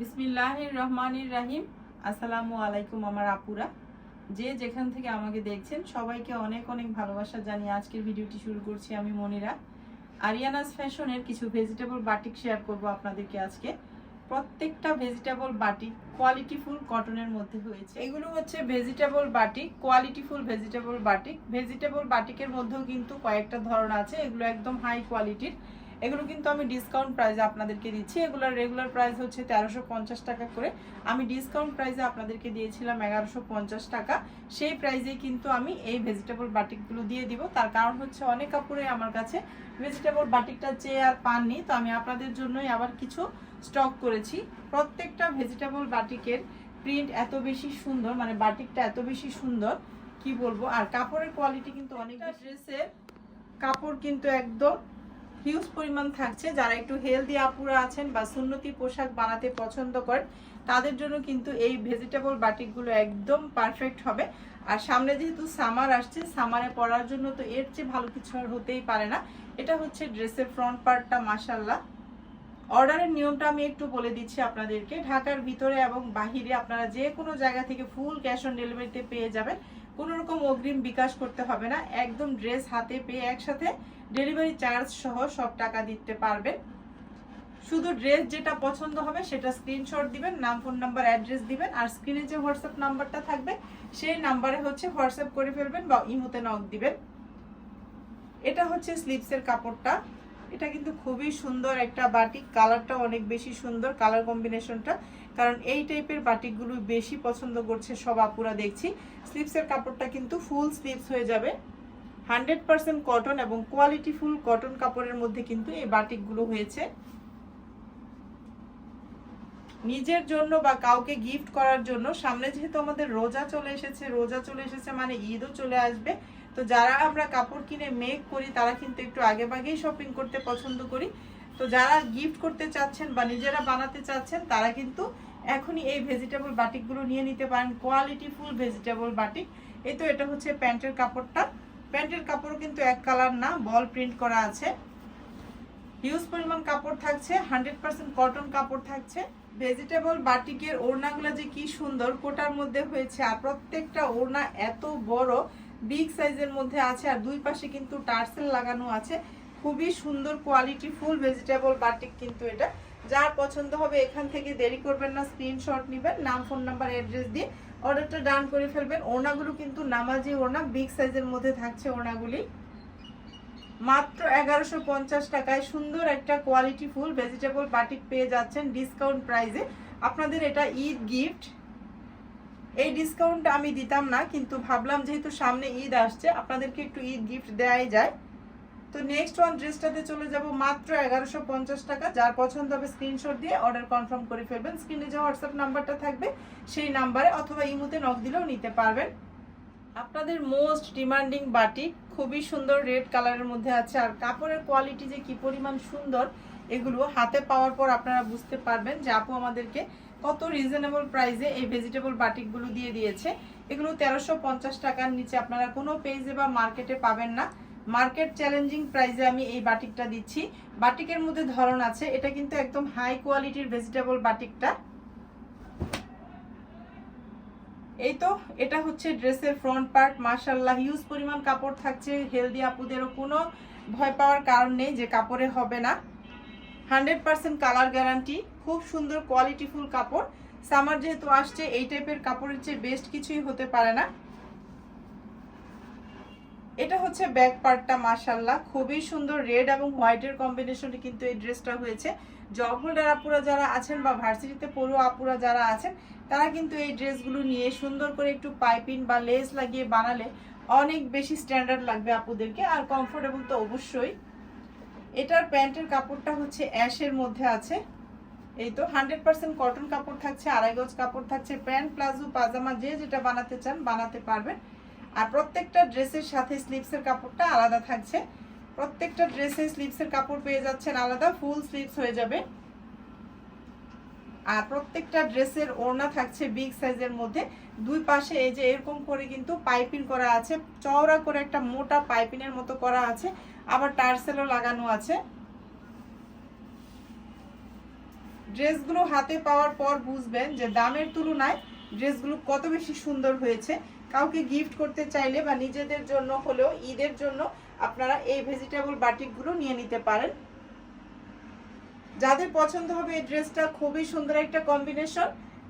বিসমিল্লাহ রহমানির রাহিম আসসালামু আলাইকুম আমার আপুরা। যে যেখান থেকে আমাকে দেখছেন, সবাইকে অনেক অনেক ভালোবাসা জানিয়ে আজকের ভিডিওটি শুরু করছি আমি মনিরা। আরিয়ানাস ফ্যাশনের কিছু ভেজিটেবল বাটিক শেয়ার করব আপনাদেরকে আজকে। প্রত্যেকটা ভেজিটেবল বাটিক কোয়ালিটিফুল কটনের মধ্যে হয়েছে। এগুলো হচ্ছে vegetable batik qualityful vegetable batik vegetable বাটিকের মধ্যেও কিন্তু কয়েকটা ধরন আছে। এগুলো একদম হাই কোয়ালিটির। এগুলো কিন্তু আমি ডিসকাউন্ট প্রাইসে আপনাদেরকে দিচ্ছি। এগুলোর রেগুলার প্রাইস হচ্ছে তেরোশো পঞ্চাশ টাকা করে। আমি ডিসকাউন্ট প্রাইসে আপনাদেরকে দিয়েছিলাম এগারোশো পঞ্চাশ টাকা। সেই প্রাইসে কিন্তু আমি এই ভেজিটেবল বাটিকগুলো দিয়ে দিব। তার কারণ হচ্ছে অনেক কাপড়ে আমার কাছে ভেজিটেবল বাটিকটা চেয়ে আর পাননি। তো আমি আপনাদের জন্যই আবার কিছু স্টক করেছি। প্রত্যেকটা ভেজিটেবল বাটিকের প্রিন্ট এত বেশি সুন্দর মানে বাটিকটা এত বেশি সুন্দর কি বলব? আর কাপড়ের কোয়ালিটি কিন্তু অনেক ড্রেসের কাপড় কিন্তু একদম হিউজ পরিমাণ থাকছে। যারা একটু হেলদি আপুরা আছেন বা সুন্নতি পোশাক বানাতে পছন্দ করেন, তাদের জন্য কিন্তু এই ভেজিটেবল বাটিকগুলো একদম পারফেক্ট হবে। আর সামনে যেহেতু সামার আসছে সামারে পরার জন্য তো এর চেয়ে ভালো কিছু আর হতেই পারে না। এটা হচ্ছে ড্রেসের ফ্রন্ট পার্টটা মাসাল্লাহ অর্ডারের নিয়মটা আমি একটু বলে দিচ্ছি আপনাদেরকে। ঢাকার ভিতরে এবং বাহিরে আপনারা যে কোনো জায়গা থেকে ফুল ক্যাশ অন ডেলিভারিতে পেয়ে যাবেন। কোনো রকম অগ্রিম বিকাশ করতে হবে না। একদম ড্রেস হাতে পেয়ে একসাথে ডেলিভারি চার্জ সহ সব টাকা দিতে পারবেন। শুধু ড্রেস যেটা পছন্দ হবে সেটা স্ক্রিনশট দিবেন, নাম, ফোন নাম্বার, অ্যাড্রেস দিবেন, আর স্ক্রিনে যে হোয়াটসঅ্যাপ নাম্বারটা থাকবে, সেই নাম্বারে হচ্ছে হোয়াটসঅ্যাপ করে ফেলবেন বা ইমোতে নক দিবেন। এটা হচ্ছে স্লিপসের কাপড়টা। এটা কিন্তু খুবই সুন্দর একটা বাটিক। কালারটা অনেক বেশি সুন্দর, কালার কম্বিনেশনটা। কারণ এই টাইপের বাটিকগুলো বেশি পছন্দ করছে সব আপুরা দেখছি। স্লিপসের কাপড়টা কিন্তু ফুল স্লিপস হয়ে যাবে। হান্ড্রেড পার্সেন্ট কটন এবং কোয়ালিটি ফুল কটন কাপড়ের মধ্যে কিন্তু এই বাটিকগুলো হয়েছে। নিজের জন্য বা কাউকে গিফট করার জন্য সামনে যেহেতু আমাদের রোজা চলে এসেছে, রোজা চলে এসেছে মানে ঈদও চলে আসবে। তো যারা আমরা কাপড় কিনে মেক করি, তারা কিন্তু একটু আগে ভাগেই শপিং করতে পছন্দ করি। তো যারা গিফট করতে চাচ্ছেন বা নিজেরা বানাতে চাচ্ছেন, তারা কিন্তু এখনই এই ভেজিটেবল বাটিকগুলো নিয়ে নিতে পারেন। Quality full vegetable batik. এই তো এটা হচ্ছে প্যান্টের কাপড়টা। প্যান্টের কাপড় কিন্তু এক কালার না, বল প্রিন্ট করা আছে। হিউজ পরিমাণ কাপড় থাকছে, হান্ড্রেড পার্সেন্ট কটন কাপড় থাকছে। ভেজিটেবল বাটিকের ওড়নাগুলো যে কি সুন্দর, কোটার মধ্যে হয়েছে। আর প্রত্যেকটা ওড়না এত বড় বিগ সাইজের মধ্যে আছে। আর দুই পাশে কিন্তু টার্সেল লাগানো আছে। খুবই সুন্দর কোয়ালিটি ফুল ভেজিটেবল বাটিক কিন্তু এটা। যার পছন্দ হবে এখান থেকে দেরি করবেন না স্ক্রিনশট নেবেন। নাম ফোন নাম্বার অ্যাড্রেস দিয়ে অর্ডারটা ডান করে ফেলবেন। ওড়নাগুলো কিন্তু নামাজি ওড়না, বিগ সাইজের মধ্যে থাকছে ওড়নাগুলি। মাত্র এগারোশো পঞ্চাশ টাকায় সুন্দর একটা কোয়ালিটি ফুল ভেজিটেবল বাটিক পেয়ে যাচ্ছেন ডিসকাউন্ট প্রাইসে। আপনাদের এটা ঈদ গিফট। এই ডিসকাউন্ট আমি দিতাম না, কিন্তু ভাবলাম যেহেতু সামনে ঈদ আসছে, আপনাদেরকে একটু ঈদ গিফট দেওয়াই যায়। তো নেক্সট ওয়ান ড্রেসটাতে চলে যাব মাত্র এগারোশো পঞ্চাশ টাকা। যার পছন্দ হবে স্ক্রিনশট দিয়ে অর্ডার কনফার্ম করে ফেলবেন। স্ক্রিনে যে হোয়াটসঅ্যাপ নাম্বারটা থাকবে, সেই নাম্বারে অথবা ইমুতে নক দিলেও নিতে পারবেন। আপনাদের মোস্ট ডিমান্ডিং বাটিক খুবই সুন্দর রেড কালারের মধ্যে আছে। আর কাপড়ের কোয়ালিটি যে কি পরিমাণ সুন্দর, এগুলো হাতে পাওয়ার পর আপনারা বুঝতে পারবেন যে আপু আমাদেরকে কত রিজনেবল প্রাইসে এই ভেজিটেবল বাটিকগুলো দিয়ে দিয়েছে। এগুলো তেরোশো পঞ্চাশ টাকার নিচে আপনারা কোনো পেজে বা মার্কেটে পাবেন না। মার্কেট চ্যালেঞ্জিং প্রাইসে আমি এই বাটিকটা দিচ্ছি। বাটিকের মধ্যে ধরন আছে, এটা কিন্তু একদম হাই কোয়ালিটির ভেজিটেবল বাটিকটা। এই তো, এটা হচ্ছে ড্রেসের ফ্রন্ট পার্ট। মার্শাল্লাহ হিউজ পরিমাণ কাপড় থাকছে। হেলদি আপুদেরও কোনো ভয় পাওয়ার কারণ নেই যে কাপড়ে হবে না। হান্ড্রেড পার্সেন্ট কালার গ্যারান্টি, খুব সুন্দর কোয়ালিটিফুল কাপড়। সামার যেহেতু আসছে, এই টাইপের কাপড়ের চেয়ে বেস্ট কিছুই হতে পারে না। এটা হচ্ছে ব্যাক পার্টটা মার্শাল্লাহ খুবই সুন্দর রেড এবং হোয়াইটের কম্বিনেশনে কিন্তু এই ড্রেসটা হয়েছে। জব হোল্ডার আপুরা যারা আছেন বা ভার্সিটিতে পড়ুয়া আপুরা যারা আছেন, তারা কিন্তু এই ড্রেসগুলো নিয়ে সুন্দর করে একটু পাইপিং বা লেস লাগিয়ে বানালে অনেক বেশি স্ট্যান্ডার্ড লাগবে আপুদেরকে। আর কমফোর্টেবল তো অবশ্যই। এটার প্যান্টের কাপড়টা হচ্ছে অ্যাশের মধ্যে আছে। এই তো, হান্ড্রেড পার্সেন্ট কটন কাপড় থাকছে, আড়াই গজ কাপড় থাকছে। প্যান্ট, প্লাজো, পাজামা, যে যেটা বানাতে চান বানাতে পারবেন। আর প্রত্যেকটা ড্রেসের সাথে স্লিপসের কাপড়টা আলাদা থাকছে। প্রত্যেকটা ড্রেসে স্লিপসের কাপড় পেয়ে যাচ্ছেন আলাদা, ফুল স্লিপস হয়ে যাবে। আর প্রত্যেকটা ড্রেসের ওড়না থাকছে বিগ সাইজের মধ্যে। দুই পাশে এই যে এরকম করে কিন্তু পাইপিং করা আছে, চওড়া করে একটা মোটা পাইপিনের মতো করা আছে, আবার টার্সেলও লাগানো আছে। ড্রেসগুলো হাতে পাওয়ার পর বুঝবেন যে দামের তুলনায় ড্রেসগুলো কত বেশি সুন্দর হয়েছে। কাউকে গিফট করতে চাইলে বা নিজেদের জন্য হলেও ঈদের জন্য আপনারা এই ভেজিটেবল বাটিকগুলো নিয়ে নিতে পারেন। যাদের পছন্দ হবে এই ড্রেসটা খুবই সুন্দর একটা কম্বিনেশন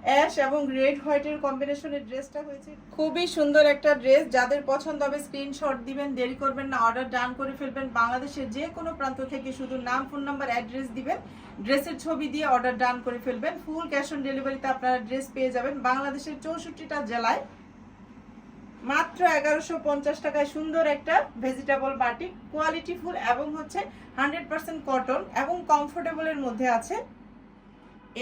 অ্যাশ এবং রেড হোয়াইটের কম্বিনেশনের ড্রেসটা হয়েছে। খুবই সুন্দর একটা ড্রেস যাদের পছন্দ হবে স্ক্রিনশট দিবেন, দেরি করবেন না অর্ডার ডান করে ফেলবেন। বাংলাদেশের যে কোনো প্রান্ত থেকে শুধু নাম ফোন নাম্বার অ্যাড্রেস দিবেন। ড্রেসের ছবি দিয়ে অর্ডার ডান করে ফেলবেন। ফুল ক্যাশ অন ডেলিভারিতে আপনারা ড্রেস পেয়ে যাবেন। বাংলাদেশের চৌষট্টিটা জেলায় মাত্র এগারোশো পঞ্চাশ টাকায় সুন্দর একটা ভেজিটেবল বাটিক কোয়ালিটি ফুল এবং হচ্ছে হান্ড্রেড পার্সেন্ট কটন এবং কমফোর্টেবলের মধ্যে আছে।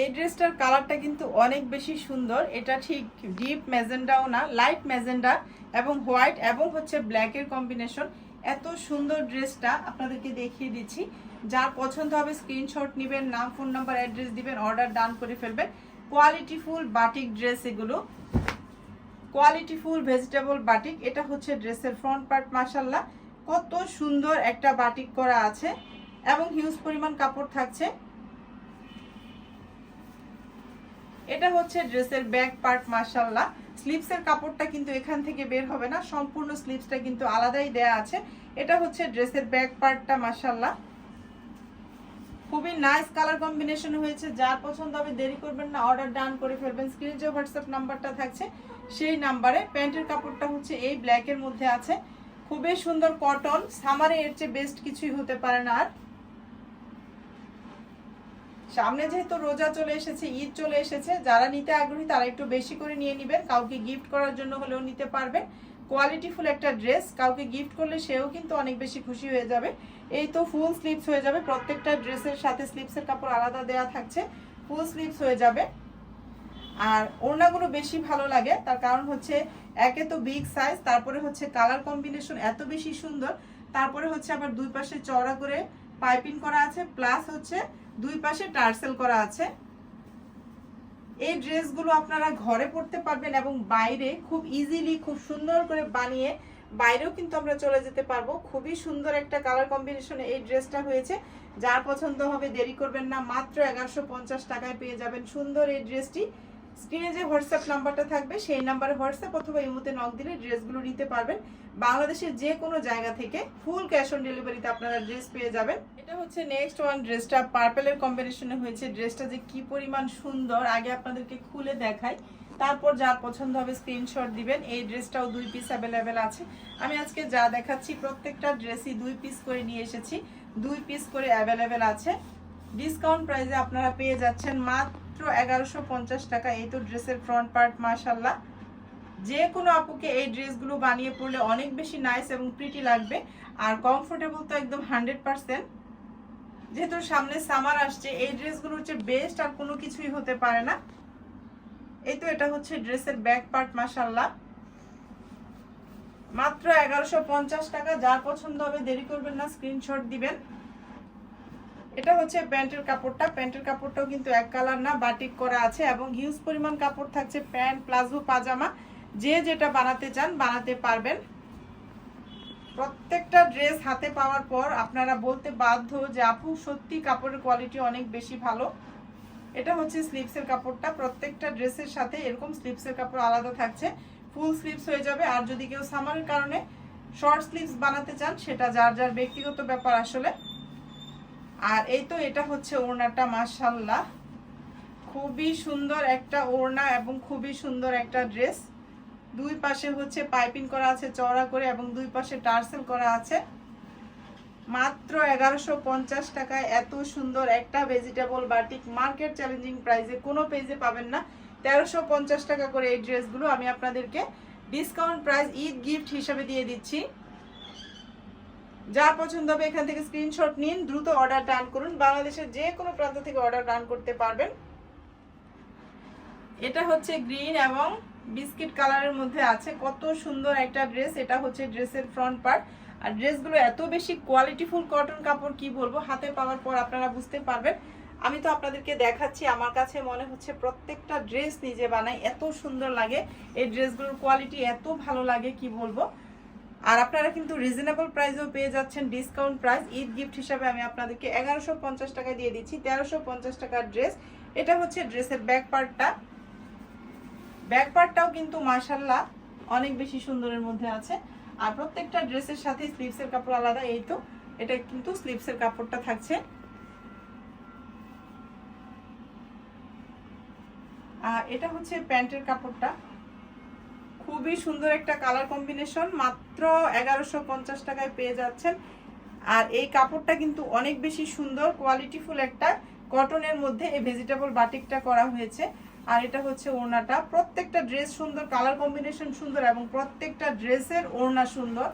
এই ড্রেসটার কালারটা কিন্তু অনেক বেশি সুন্দর। এটা ঠিক ডিপ ম্যাজেন্ডাও না লাইট ম্যাজেন্ডা এবং হোয়াইট এবং হচ্ছে ব্ল্যাকের কম্বিনেশন এত সুন্দর ড্রেসটা আপনাদেরকে দেখিয়ে দিচ্ছি। যার পছন্দ হবে স্ক্রিনশট নেবেন, নাম ফোন নাম্বার অ্যাড্রেস দিবেন অর্ডার ডান করে ফেলবেন। কোয়ালিটি ফুল বাটিক ড্রেস এগুলো। Quality full vegetable batik. এটা হচ্ছে ড্রেসের ফ্রন্ট পার্ট মাসাল্লাহ কত সুন্দর একটা বাটিক করা আছে এবং হিউজ পরিমাণ কাপড় থাকছে। এটা হচ্ছে ড্রেসের ব্যাক পার্ট মাসাল্লাহ স্লিপসের কাপড়টা কিন্তু এখান থেকে বের হবে না, সম্পূর্ণ স্লিপসটা কিন্তু আলাদাই দেয়া আছে। এটা হচ্ছে ড্রেসের ব্যাক পার্টটা মাসাল্লাহ খুবই নাইস কালার কম্বিনেশন হয়েছে, যার পছন্দ হবে দেরি করবেন না, অর্ডার ডান করে ফেলবেন। স্ক্রিনে যে হোয়াটসঅ্যাপ নাম্বারটা থাকছে সেই নাম্বারে প্যান্টের কাপড়টা হচ্ছে এই ব্ল্যাকের মধ্যে আছে। খুবই সুন্দর কটন সামারে এর চেয়ে বেস্ট কিছুই হতে পারে না আর। সামনে যেহেতু রোজা চলে এসেছে, ঈদ চলে এসেছে, যারা নিতে আগ্রহী তারা একটু বেশি করে নিয়ে নেবেন। কাউকে গিফট করার জন্য হলেও নিতে পারবেন কোয়ালিটিফুল একটা ড্রেস কাউকে গিফট করলে সেও কিন্তু অনেক বেশি খুশি হয়ে যাবে। এই তো ফুল স্লিপস হয়ে যাবে। প্রত্যেকটা ড্রেসের সাথে স্লিপসের কাপড় আলাদা দেওয়া থাকছে। ফুল স্লিপস হয়ে যাবে। আর ওড়নাগুলো বেশি ভালো লাগে। তার কারণ হচ্ছে একে তো বিগ সাইজ তারপরে হচ্ছে কালার কম্বিনেশন এত বেশি সুন্দর। তারপরে হচ্ছে আবার দুই পাশে চওড়া করে পাইপিং করা আছে প্লাস হচ্ছে দুই পাশে টার্সেল করা আছে। এই ড্রেসগুলো আপনারা ঘরে পরতে পারবেন এবং বাইরে খুব ইজিলি খুব সুন্দর করে বানিয়ে বাইরেও কিন্তু আমরা চলে যেতে পারব। খুবই সুন্দর একটা কালার কম্বিনেশনে এই ড্রেসটা হয়েছে। যার পছন্দ হবে দেরি করবেন না, মাত্র এগারোশো টাকায় পেয়ে যাবেন সুন্দর এই ড্রেসটি। স্ক্রিনে যে হোয়াটসঅ্যাপ নাম্বারটা থাকবে, সেই নাম্বারে হোয়াটসঅ্যাপ অথবা ইমোতে নক দিলে ড্রেসগুলো নিতে পারবেন। বাংলাদেশের যে কোনো জায়গা থেকে ফুল ক্যাশ অন ডেলিভারিতে আপনারা ড্রেস পেয়ে যাবেন। এটা হচ্ছে নেক্সট ওয়ান ড্রেসটা পার্পেলের কম্বিনেশনে হয়েছে ড্রেসটা যে কি পরিমাণ সুন্দর, আগে আপনাদেরকে খুলে দেখাই। তারপর যার পছন্দ হবে স্ক্রিনশট দিবেন। এই ড্রেসটাও দুই পিস অ্যাভেলেবেল আছে। আমি আজকে যা দেখাচ্ছি, প্রত্যেকটা ড্রেসই দুই পিস করে নিয়ে এসেছি। দুই পিস করে অ্যাভেলেবেল আছে। ডিসকাউন্ট প্রাইসে আপনারা পেয়ে যাচ্ছেন মাত্র এগারোশো পঞ্চাশ টাকা। এই তো ড্রেসের ফ্রন্ট পার্ট মাশাল্লাহ যে কোনো আপুকে এই ড্রেসগুলো বানিয়ে পড়লে অনেক বেশি নাইস এবং প্রিটি লাগবে। আর কমফোর্টেবল তো একদম হান্ড্রেড পার্সেন্ট যেহেতু সামনে সামার আসছে, এই ড্রেসগুলো হচ্ছে বেস্ট আর কোনো কিছুই হতে পারে না। এই তো এটা হচ্ছে ড্রেসের ব্যাক পার্ট মাশাল্লাহ মাত্র এগারোশো টাকা। যার পছন্দ হবে দেরি করবেন না স্ক্রিনশট দিবেন। এটা হচ্ছে প্যান্টের কাপড়টা। প্যান্টের কাপড়টাও কিন্তু এক কালার না, বাটিক করা আছে এবং হিউজ পরিমাণ কাপড় থাকছে প্যান্ট, প্লাজো, পাজামা। যে যেটা বানাতে চান, বানাতে পারবেন। প্রত্যেকটা ড্রেস হাতে পাওয়ার পর আপনারা বলতে বাধ্য যে, আপু, সত্যি কাপড়ের কোয়ালিটি অনেক বেশি ভালো। এটা হচ্ছে স্লিপসের কাপড়টা। প্রত্যেকটা ড্রেসের সাথে এরকম স্লিপসের কাপড় আলাদা থাকছে। ফুল স্লিপস হয়ে যাবে। আর যদি কেউ সামারের কারণে শর্ট স্লিপস বানাতে চান, সেটা যার যার ব্যক্তিগত ব্যাপার আসলে। আর এই তো এটা হচ্ছে ওড়নাটা মাশাল্লাহ খুবই সুন্দর একটা ওড়না এবং খুবই সুন্দর একটা ড্রেস। দুই পাশে হচ্ছে পাইপিং করা আছে, চওড়া করে, এবং দুই পাশে টার্সেল করা আছে। মাত্র এগারোশো পঞ্চাশ টাকায় এত সুন্দর একটা ভেজিটেবল বাটিক মার্কেট চ্যালেঞ্জিং প্রাইসে কোনো পেজে পাবেন না। তেরোশো পঞ্চাশ টাকা করে এই ড্রেসগুলো আমি আপনাদেরকে ডিসকাউন্ট প্রাইস ঈদ গিফট হিসাবে দিয়ে দিচ্ছি। যা পছন্দ হবে এখান থেকে স্ক্রিনশট নিন, দ্রুত অর্ডার ডান করুন। বাংলাদেশের যে কোনো প্রান্ত থেকে অর্ডার ডান করতে পারবেন। এটা হচ্ছে গ্রিন এবং বিস্কিট কালারের মধ্যে আছে। কত সুন্দর একটা ড্রেস এটা হচ্ছে ড্রেসের ফ্রন্ট পার্ট আর ড্রেসগুলো এত বেশি কোয়ালিটিফুল কটন কাপড়, কি বলব? হাতে পাওয়ার পর আপনারা বুঝতে পারবেন। আমি তো আপনাদেরকে দেখাচ্ছি, আমার কাছে মনে হচ্ছে প্রত্যেকটা ড্রেস নিজে বানাই। এত সুন্দর লাগে। এই ড্রেসগুলোর কোয়ালিটি এত ভালো লাগে, কি বলব? আর আপনারা কিন্তু রিজনেবল প্রাইসেও পেয়ে যাচ্ছেন ডিসকাউন্ট প্রাইস ঈদ গিফট হিসাবে আমি আপনাদেরকে এগারোশো পঞ্চাশ দিয়ে দিচ্ছি, তেরোশো পঞ্চাশ টাকার ড্রেস এটা হচ্ছে ড্রেসের ব্যাক পার্টটা ব্যাক পার্টটাও কিন্তু মাশাল্লাহ অনেক বেশি সুন্দরের মধ্যে আছে। আর প্রত্যেকটা ড্রেসের সাথে স্লিভসের কাপড় আলাদা, এই তো, এটা কিন্তু স্লিভসের কাপড়টা থাকছে। আর এটা হচ্ছে প্যান্টের কাপড়টা। খুবই সুন্দর একটা কালার কম্বিনেশন মাত্র এগারোশো পঞ্চাশ টাকায় পেয়ে যাচ্ছেন। আর এই কাপড়টা কিন্তু অনেক বেশি সুন্দর কোয়ালিটিফুল একটা। কটনের মধ্যে এই ভেজিটেবল বাটিকটা করা হয়েছে। আর এটা হচ্ছে ওড়নাটা। প্রত্যেকটা ড্রেস সুন্দর কালার কম্বিনেশন সুন্দর এবং প্রত্যেকটা ড্রেসের ওড়না সুন্দর।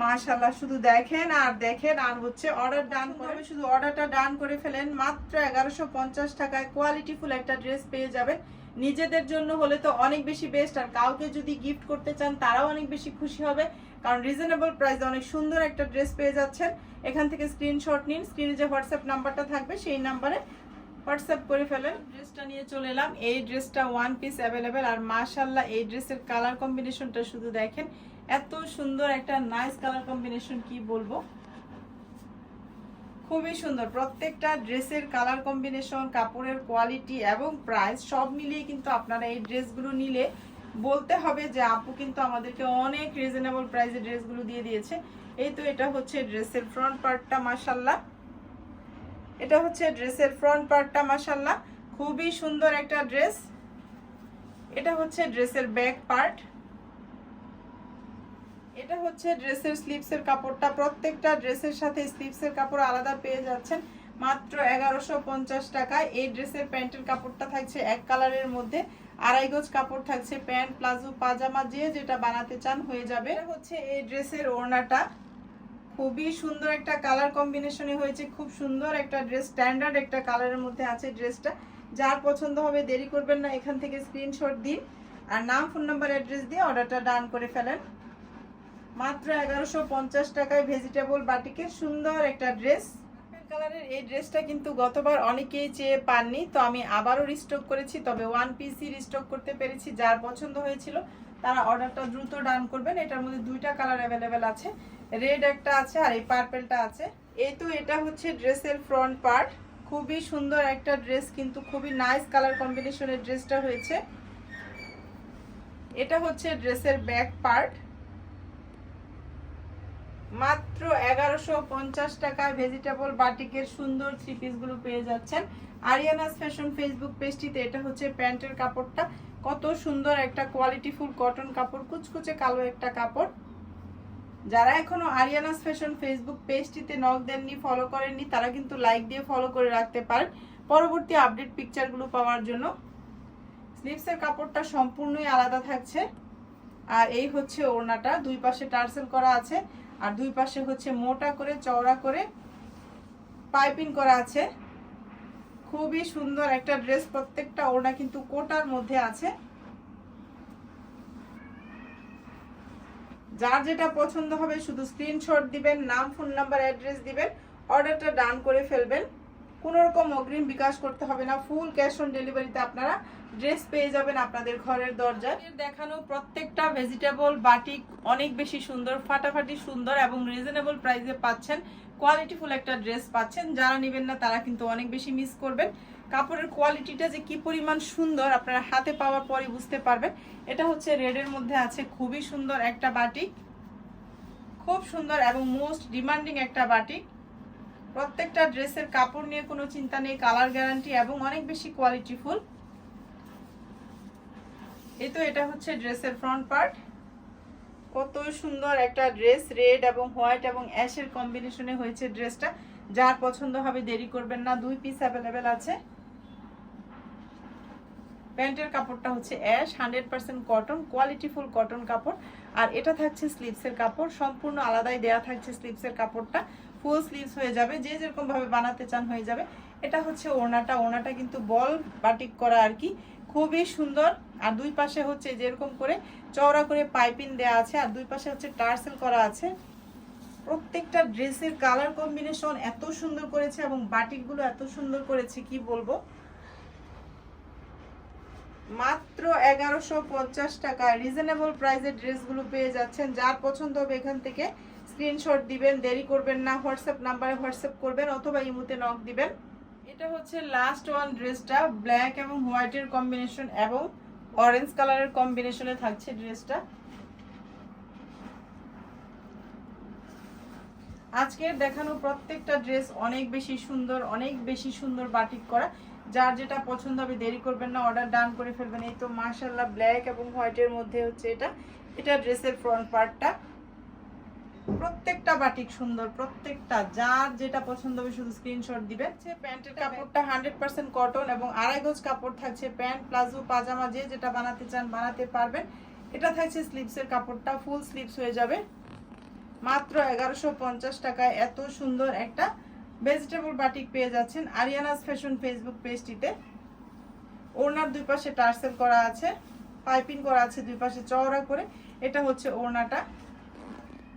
মাশাল্লাহ শুধু দেখেন আর দেখেন আর হচ্ছে অর্ডার ডান করে। শুধু অর্ডারটা ডান করে ফেলেন মাত্র এগারোশো পঞ্চাশ টাকায় কোয়ালিটিফুল একটা ড্রেস পেয়ে যাবেন। নিজেদের জন্য হলে তো অনেক বেশি বেস্ট আর কাউকে যদি গিফট করতে চান তারাও অনেক বেশি খুশি হবে। কারণ রিজনেবল প্রাইসে অনেক সুন্দর একটা ড্রেস পেয়ে যাচ্ছেন। এখান থেকে স্ক্রিনশট নিন স্ক্রিনে যে হোয়াটসঅ্যাপ নাম্বারটা থাকবে, সেই নাম্বারে হোয়াটসঅ্যাপ করে ফেলেন। ড্রেসটা নিয়ে চলে এলাম। এই ড্রেসটা ওয়ান পিস অ্যাভেলেবেল আর মাশাল্লাহ এই ড্রেসের কালার কম্বিনেশনটা শুধু দেখেন। এত সুন্দর একটা নাইস কালার কম্বিনেশন কি বলব? খুবই সুন্দর। প্রত্যেকটা ড্রেসের কালার কম্বিনেশন কাপড়ের কোয়ালিটি এবং প্রাইস সব মিলিয়ে কিন্তু আপনারা এই ড্রেসগুলো নিলে বলতে হবে যে আপু কিন্তু আমাদেরকে অনেক রিজনেবল প্রাইসে ড্রেসগুলো দিয়ে দিয়েছে। এই তো এটা হচ্ছে ড্রেসের ফ্রন্ট পার্টটা মাসাল্লাহ এটা হচ্ছে ড্রেসের ফ্রন্ট পার্টটা মাসাল্লাহ খুবই সুন্দর একটা ড্রেস। এটা হচ্ছে ড্রেসের ব্যাক পার্ট এটা হচ্ছে ড্রেসের স্লিভসের কাপড়টা। প্রত্যেকটা ড্রেসের সাথে স্লিভসের কাপড় আলাদা পেয়ে যাচ্ছেন। মাত্র এগারোশো পঞ্চাশ টাকায় এই ড্রেসের প্যান্টের কাপড়টা থাকছে এক কালারের মধ্যে। আড়াই গজ কাপড় থাকছে প্যান্ট, প্লাজো, পাজামা, যে যেটা বানাতে চান হয়ে যাবে। হচ্ছে এই ড্রেসের ওড়নাটা। খুবই সুন্দর একটা কালার কম্বিনেশনে হয়েছে। খুব সুন্দর একটা ড্রেস, স্ট্যান্ডার্ড একটা কালারের মধ্যে আছে ড্রেসটা। যার পছন্দ হবে দেরি করবেন না, এখান থেকে স্ক্রিনশট দিন। আর নাম, ফোন নাম্বার, অ্যাড্রেস দিয়ে অর্ডারটা ডান করে ফেলেন। মাত্র এগারোশো পঞ্চাশ টাকায় ভেজিটেবল বাটিকের সুন্দর একটা ড্রেস কালারের এই ড্রেসটা কিন্তু গতবার অনেকেই চেয়ে পাননি, তো আমি আবারও রিস্টক করেছি, তবে ওয়ান পিসই রিস্টক করতে পেরেছি, যার পছন্দ হয়েছিল। তারা অর্ডারটা দ্রুত ডান করবেন, এটার মধ্যে দুইটা কালার অ্যাভেলেবেল আছে। রেড একটা আছে আর এই পার্পেলটা আছে। এই তো এটা হচ্ছে ড্রেসের ফ্রন্ট পার্ট খুবই সুন্দর একটা ড্রেস কিন্তু খুবই নাইস কালার কম্বিনেশনের ড্রেসটা হয়েছে। এটা হচ্ছে ড্রেসের ব্যাক পার্ট মাত্র এগারোশো পঞ্চাশ টাকায় ভেজিটেবল বাটিকের সুন্দর থ্রি পিসগুলো পেয়ে যাচ্ছেন। আরিয়ানাস ফ্যাশন ফেসবুক পেজটিতে এটা হচ্ছে প্যান্টের কাপড়টা। কত সুন্দর একটা কোয়ালিটিফুল কটন কাপড়, কুচকুচে কালো একটা কাপড়। যারা এখনও আরিয়ানাস ফ্যাশন ফেসবুক পেজটিতে নক দেননি ফলো করেননি, তারা কিন্তু লাইক দিয়ে ফলো করে রাখতে পারেন। পরবর্তী আপডেট পিকচারগুলো পাওয়ার জন্য। স্লিভসের কাপড়টা সম্পূর্ণই আলাদা থাকছে। আর এই হচ্ছে ওড়নাটা, দুই পাশে টার্সেল করা আছে। আর দুই পাশে হচ্ছে মোটা করে, চওড়া করে পাইপিং করা আছে। খুবই সুন্দর একটা ড্রেস, প্রত্যেকটা ওড়না কিন্তু কোটার মধ্যে আছে। যার যেটা পছন্দ হবে শুধু স্ক্রিনশট দিবেন, নাম ফোন নাম্বার অ্যাড্রেস দিবেন অর্ডারটা ডান করে ফেলবেন। কোনো রকম অগ্রিম বিকাশ করতে হবে না। ফুল ক্যাশ অন ডেলিভারিতে আপনারা ড্রেস পেয়ে যাবেন আপনাদের ঘরের দরজায়। দেখানো প্রত্যেকটা ভেজিটেবল বাটিক অনেক বেশি সুন্দর, ফাটাফাটি সুন্দর এবং রিজনেবল প্রাইসে পাচ্ছেন। কোয়ালিটিফুল একটা ড্রেস পাচ্ছেন। যারা নেবেন না, তারা কিন্তু অনেক বেশি মিস করবেন। কাপড়ের কোয়ালিটিটা যে কি পরিমাণ সুন্দর আপনারা হাতে পাওয়ার পরই বুঝতে পারবেন। এটা হচ্ছে রেডের মধ্যে আছে খুবই সুন্দর একটা বাটিক খুব সুন্দর এবং মোস্ট ডিমান্ডিং একটা বাটিক প্রত্যেকটা ড্রেসের কাপড় নিয়ে কোনো চিন্তা নেই, কালার গ্যারান্টি এবং অনেক বেশি কোয়ালিটিফুল এই তো এটা হচ্ছে ড্রেসের ফ্রন্ট পার্ট কত সুন্দর একটা ড্রেস রেড এবং হোয়াইট এবং অ্যাশের কম্বিনেশনে হয়েছে ড্রেসটা যার পছন্দ হবে দেরি করবেন না, দুই পিস অ্যাভেলেবেল আছে। প্যান্টের কাপড়টা হচ্ছে ash hundred percent cotton qualityful cotton কাপড়। আর এটা থাকছে স্লিভসের কাপড়, সম্পূর্ণ আলাদাই দেয়া থাকছে স্লিপসের কাপড়টা। ফুল স্লিভস হয়ে যাবে, যে যেরকম ভাবে বানাতে চান হয়ে যাবে। এটা হচ্ছে ওনাটা ওনাটা কিন্তু বল বাটিক করা আর কি। খুবই সুন্দর। আর দুই পাশে হচ্ছে যেরকম করে চওড়া করে পাইপিং দেয়া আছে, আর দুই পাশে হচ্ছে টার্সেল করা আছে। প্রত্যেকটা ড্রেসের কালার কম্বিনেশন এত সুন্দর করেছে এবং বাটিকগুলো এত সুন্দর করেছে, কি বলব? মাত্র এগারোশো পঞ্চাশ টাকা রিজনেবল প্রাইসের ড্রেসগুলো পেয়ে যাচ্ছেন। যার পছন্দ হবে এখান থেকে স্ক্রিনশট দিবেন, দেরি করবেন না, হোয়াটসঅ্যাপ নাম্বারে হোয়াটসঅ্যাপ করবেন অথবা ইমুতে নক দিবেন। এটা হচ্ছে লাস্ট ওয়ান ড্রেসটা ব্ল্যাক এবং হোয়াইটের কম্বিনেশন এবং অরেঞ্জ কালারের কম্বিনেশনে থাকছে ড্রেসটা আজকের দেখানো প্রত্যেকটা ড্রেস অনেক বেশি সুন্দর, অনেক বেশি সুন্দর বাটিক করা। যার যেটা পছন্দ হবে দেরি করবেন না অর্ডার ডান করে ফেলবেন। এই তো মার্শাল্লাহ ব্ল্যাক এবং হোয়াইটের মধ্যে হচ্ছে এটা। এটা ড্রেসের ফ্রন্ট পার্টটা প্রত্যেকটা বাটিক সুন্দর প্রত্যেকটা। যার যেটা পছন্দ হবে শুধু স্ক্রিনশট দিবেন হচ্ছে প্যান্টের কাপড়টা হান্ড্রেড পার্সেন্ট কটন এবং আড়াই গজ কাপড় থাকছে প্যান্ট প্লাজো পাজামা যে যেটা বানাতে চান বানাতে পারবেন। এটা থাকছে স্লিপসের কাপড়টা ফুল স্লিপস হয়ে যাবে। মাত্র এগারোশো পঞ্চাশ টাকায় এত সুন্দর একটা ভেজিটেবল বাটিক পেয়ে যাচ্ছেন আরিয়ানাস ফ্যাশন ফেসবুক পেজটিতে ওড়নার দুই পাশে টার্সেল করা আছে পাইপিং করা আছে দুই পাশে চওড়া করে। এটা হচ্ছে ওড়নাটা।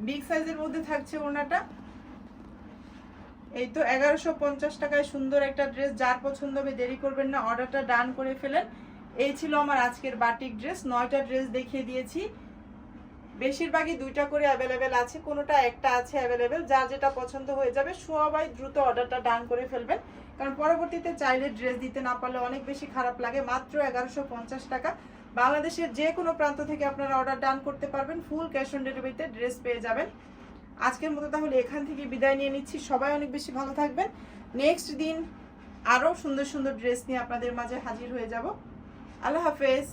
বিগ সাইজের মধ্যে থাকছে ওড়নাটা এই তো এগারোশো পঞ্চাশ টাকায় সুন্দর একটা ড্রেস যার পছন্দ হবে দেরি করবেন না অর্ডারটা ডান করে ফেলেন। এই ছিল আমার আজকের বাটিক ড্রেস নয়টা ড্রেস দেখিয়ে দিয়েছি। বেশিরভাগই দুইটা করে অ্যাভেলেবেল আছে, কোনোটা একটা আছে অ্যাভেলেবেল যার যেটা পছন্দ হয়ে যাবে, সবাই দ্রুত অর্ডারটা ডান করে ফেলবেন। কারণ পরবর্তীতে চাইলে ড্রেস দিতে না পারলে অনেক বেশি খারাপ লাগে, মাত্র এগারোশো টাকা। বাংলাদেশের যে কোনো প্রান্ত থেকে আপনারা অর্ডার ডান করতে পারবেন ফুল ক্যাশ অন ডেলিভারিতে ড্রেস পেয়ে যাবেন। আজকের মতো তাহলে এখান থেকে বিদায় নিয়ে নিচ্ছি। সবাই অনেক বেশি ভালো থাকবেন। নেক্সট দিন আরও সুন্দর সুন্দর ড্রেস নিয়ে আপনাদের মাঝে হাজির হয়ে যাব। আল্লাহ হাফেজ।